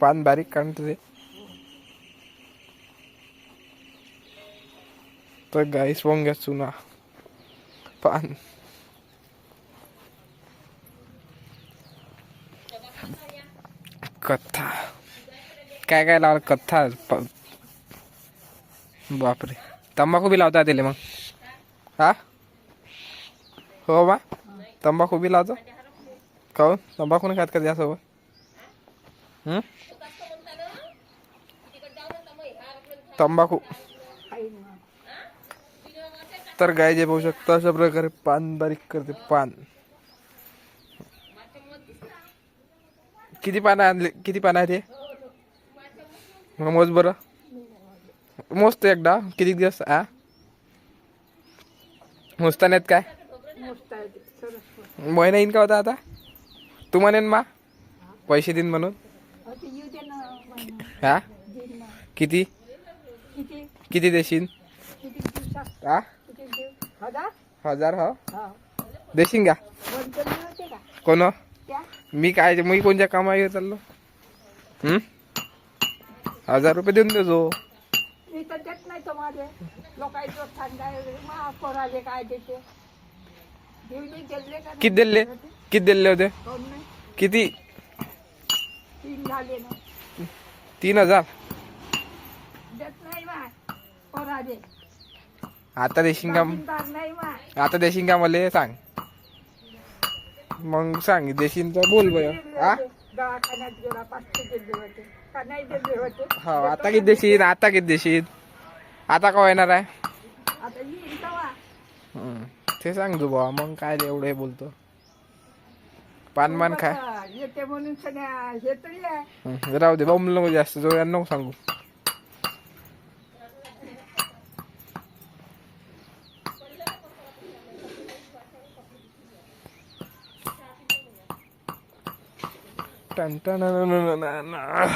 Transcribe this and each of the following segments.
पान बारीक काढून ते तर गाईस वंग्या चुना. पान. कथा. काय काय लावलं? कथा. बापरे. तंबाखू बी लावता त्याला मग. हा? हो बा. तंबाखू बी लावतो. काऊन? तंबाखू नाही खात का त्यासोबत? तंबाखू. तर गाय जे पाहू शकता अशा प्रकारे पान बारीक करते पान. किती पानं आणले किती पानं आहे ते मग मोज बरं. मोजतो एकदा किती दिवस आ? मोजता नाहीत काय? महिना येईन का होता आता? तू म्हणेन मा? पैसे देईन म्हणून? हा? किती? किती? देशील? हा हजार? हो? देशील का? कोण मी काय मी कोणत्या कामावर चाललो? हम्म हजार रुपये देऊन देतो मी तर देत नाही तो माझे. लोकांचं काय देते? किती दिले? किती दिले होते? किती? तीन झाले ना. तीन हजार? देत नाही मा पोराले आता देशील का? नाही आता देशील का मला? सांग. मग सांग देशील तर बोल बरं. हा दवाखान्यात गेला पाचशे दिले होते. का नाही दिले होते? हो आता किती देशील? आता किती देशील? आता का येणार आहे? आता येईन तेव्हा हम्म. ते सांग तू बाबा मग काय एवढं बोलतो. पान मान खाय बरं, येते म्हणून सगळ्या हे तरी आहे. हम्म. राहू दे बाबा नको जास्त जो यांना नको सांगू. टन टन न न न न न.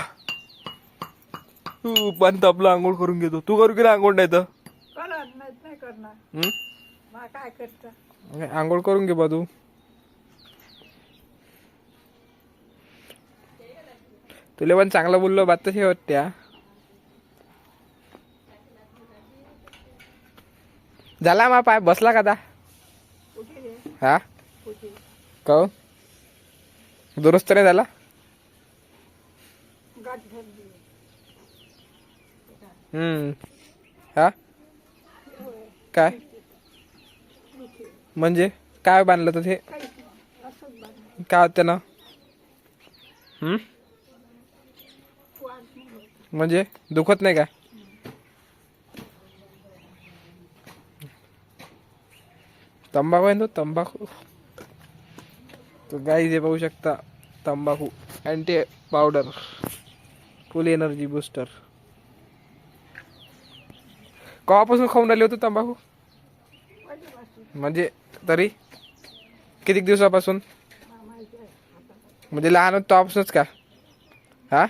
तू पण आपलं आंघोळ करून घेतो. तू करू की आंघोळ नाही तर? करत नाही नाही करणार. हम्म? मा काय करतं? नाही, आंघोळ करून घे बा तू. तुला पण चांगलं बोललो बात तशी वाटत्या. झाला मा पाय बसला का रे. हा? काहून? दुरुस्त नाही झाला? हम्म. हा? काय? म्हणजे? काय बांधलं तर ते? काय? होतं ना? हम्म? होत. म्हणजे दुखत नाही का? तंबाखू आहे ना तो तंबाखू. तो गाई जे पाहू शकता तंबाखू. Anti powder full energy booster कवापासून खाऊन राहिले होते तंबाखू? म्हणजे तरी? किती दिवसापासून? म्हणजे लहान होतो तेव्हापासूनच का? हा?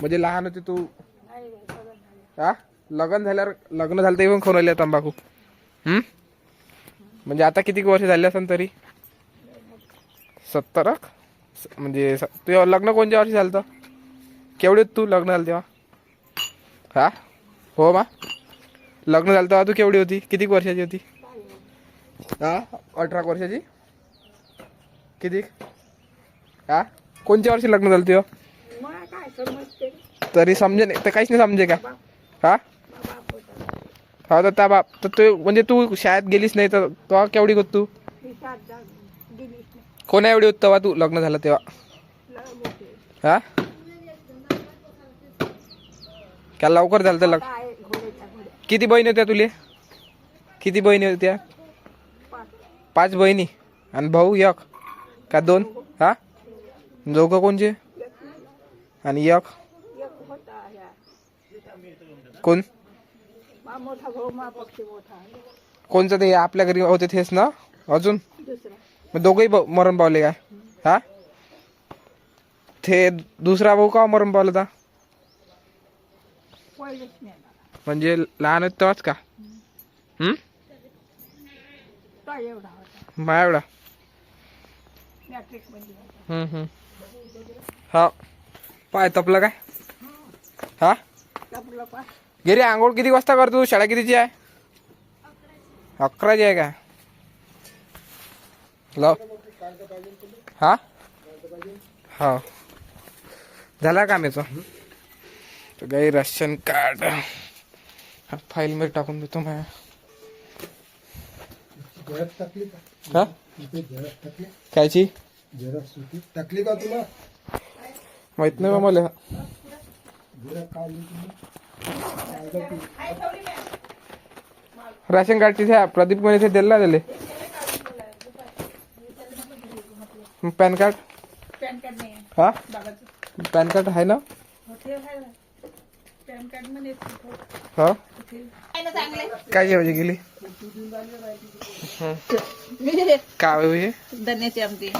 म्हणजे लहान होते तू. हा? लग्न झाल्यावर लग्न झालं तेव्हा खाऊन राहिले तंबाखू. हम्म? म्हणजे आता किती वर्ष झाले असेल तरी? सत्तर म्हणजे तुझं लग्न कोणत्या वर्षी झालं होतं? केवढे तू लग्न झालं तेव्हा? हा? हो मा? लग्न झालं तेव्हा तू केवढी होती? किती वर्षाची होती? हा? अठरा वर्षाची? किती? हा? कोणत्या वर्षी लग्न झालं तेव्हा? तरी समजे नाही तर काहीच नाही समजे का? हा? हा तर त्या बाप तर तू म्हणजे तू शाळेत गेलीस नाही तर तेव्हा केवढी होत तू? कोणा एवढी होत तेव्हा तू? लग्न झालं तेव्हा. हा? का लवकर झालं तर लग्न काय किती बहिणी होत्या तुले? किती बहिणी होत्या? पाच. पाच बहिणी. आणि भाऊ एक. का दोन? हा? दोघं कोणचे? आणि एक एक होता ह्या कोण? मा मोठा भाऊ मा पक्षी मोठा कोणचं ते आपल्या घरी होते तेच ना? अजून? दुसरा. मग दोघंही ब- मरण पावले काय? हा? ते दुसरा भाऊ का मरण पावला होता पहिलेच. म्हणजे लहान होत तेव्हाच का? हम्म? तो एवढा होता? मा एवढा? मॅट्रिकमध्ये होता. हम्म, हम्म. हा. पाय तपलं काय? हा? गेली आंघोळ किती वाजता करतो शाळा कितीची आहे? अकराची आहे का? लव हा? हो. झाला काम याचं तर काही राशन कार्ड. फाईल मध्ये टाकून देतो माझ्या हा? कायची? टाकली का तुला? माहीत नाही बा मला. राशन कार्ड तिथे. प्रदीप म्हणे इथे दिला दिले पॅन कार्ड? हा? पॅन कार्ड आहे ना? हा? काय जेवायची गेली? काय हे धन्याची आमटी.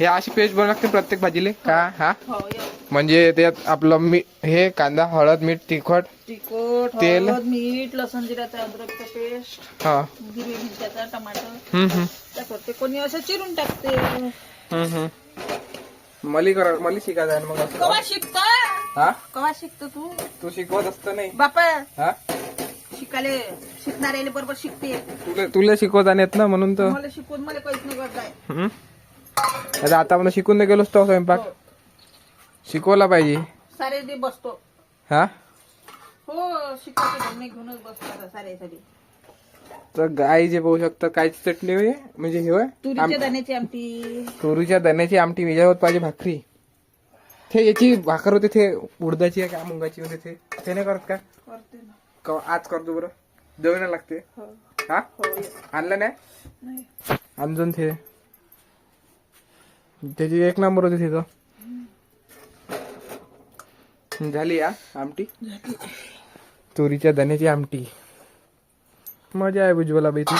हे अशी पेस्ट बनवू लागते प्रत्येक भाजीले? का? हा? हो. म्हणजे त्यात आपलं मी हे कांदा हळद मीठ तिखट तिखट तेल. हळद मीठ लसूण जिऱ्याचा अद्रकचा पेस्ट हा. हिरवी मिरच्याचा टमाटर. हम्म हम्म. त्या करते कोणी असं चिरून टाकते. हम्म हम्म. मली कर मली शिकायचं आहे मग असं. कवा शिकतो? हा? कवा शिकतो तू? तू शिकवत असत नाही. बापा. हा? शिकाले शिकणारे बरोबर शिकते. तुला तुला शिकवत आणि येत ना म्हणून तर. मला शिकवून मला काहीच नाही करत आहे हम्म. आता आता आपण शिकून गेलोच तो स्वयंपाक. शिकवला पाहिजे. सारे दे बसतो. हा? हो घेऊनच बसतो आता साऱ्यासाठी तर गाई जे पाहू शकता कायची चटणी होय? म्हणजे हे होय? तुरीच्या दाण्याची आमटी. तुरीच्या दाण्याची आमटी विजावत पाहिजे भाकरी. ते याची भाकर होते ते उडदाची आहे का मुंगाची होते ते ते नाही करत का? करते ना. क- आज करतो बरं? जेवण लागते. हो. हा? हो. आणलं नाही? नाही. आणजून ते त्याची एक नंबर होती तिथं झाली या आमटी? तुरीच्या दाण्याची आमटी. मजा आहे उज्ज्वला बाई ती.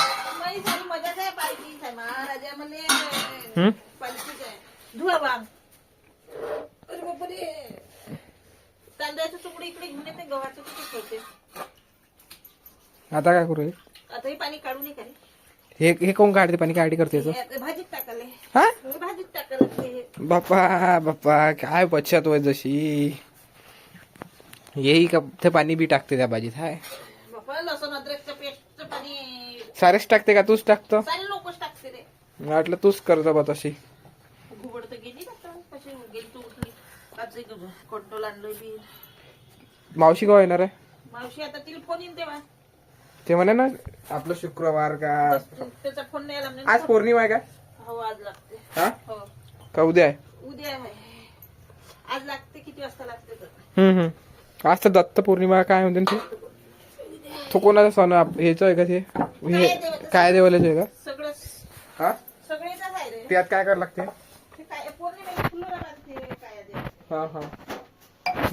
आता काय करू? आता पाणी काढू नये का रे हे हे कोण काढते पाणी? काढी करते? हे. बाप्पा बाप्पा काय पश्चात वय जशी. येई का ते पाणी बी टाकते त्या भाजीत हाय. सारेच टाकते का? तूच टाकतो? वाटलं तूच करतो बा तशी. मावशी का येणार आहे? मावशी आता तिला फोन येईन तेव्हा. ते म्हणे ना आपलं शुक्रवार का त्याचा फोन नाही आला. आज पौर्णिमा आहे का? हो आज लागते. हा? हो. का उद्या आहे? उद्या आहे. आज लागते किती वाजता लागते तर? हम्म हम्म. आज तर दत्त पौर्णिमा काय म्हणते ना ते? तो कोणाचा सण आप- ह्याचं आहे का ते? हे काय देवालाच आहे का? सगळं हा? सगळेच आहे रे. त्यात काय करावं लागते? ते काय पौर्णिमेला फुलं लागते काय ते हा हा.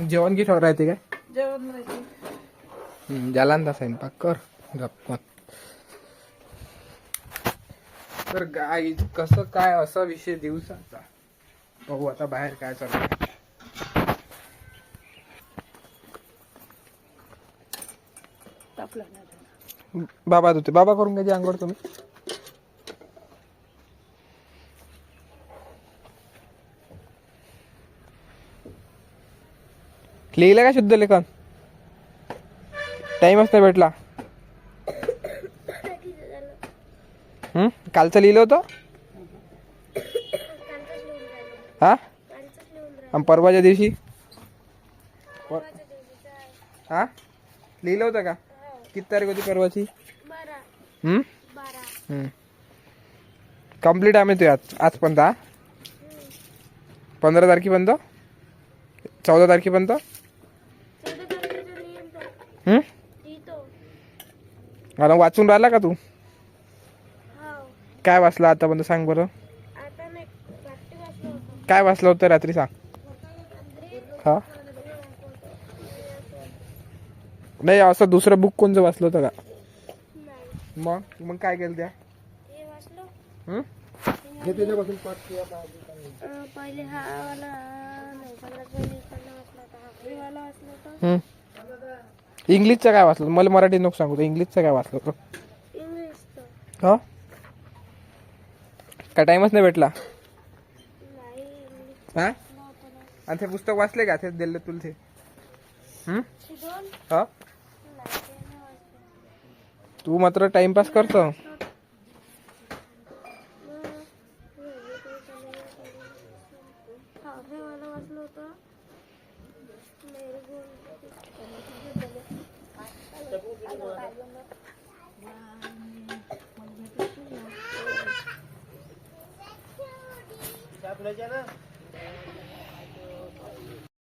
जेवण की राहते काय? जेवण राहते. हम्म, झाला ना स्वयंपाक कर. तर गाय कसं काय असा विषय दिवसाचा बघू आता बाहेर काय चालू बाबा धुते. बाबा करून घ्यायची आंघोळ तुम्ही. लिहिलं का शुद्ध लेखन? टाइमच नाही भेटला. कालचं लिहिलं होतं? हा? आणि परवाच्या दिवशी? हा? लिहिलं होतं का? किती तारीख होती परवाची? हम्म हम्म कंप्लीट आम्ही ते आज आजपर्यंत हा? पंधरा तारखेपर्यंत? चौदा तारखेपर्यंत? हम्म आणि वाचून राहिला का तू? काय वाचलं आतापर्यंत सांग बरं. काय वाचलं होतं रात्री सांग. हा. नाही असं दुसरं बुक कोणचं वाचलं होतं का? मग? मग काय केलं त्या? पहिले हा वाला. इंग्लिशचं काय वाचलं मला मराठी नको सांगू इंग्लिशचं काय वाचलं होतं? हो? काय टाइमच नाही भेटला हा आणि ते पुस्तक वाचले का ते दिले तुला ते हं? हे हा. तू मात्र टाइमपास करतो हं. हे हे ते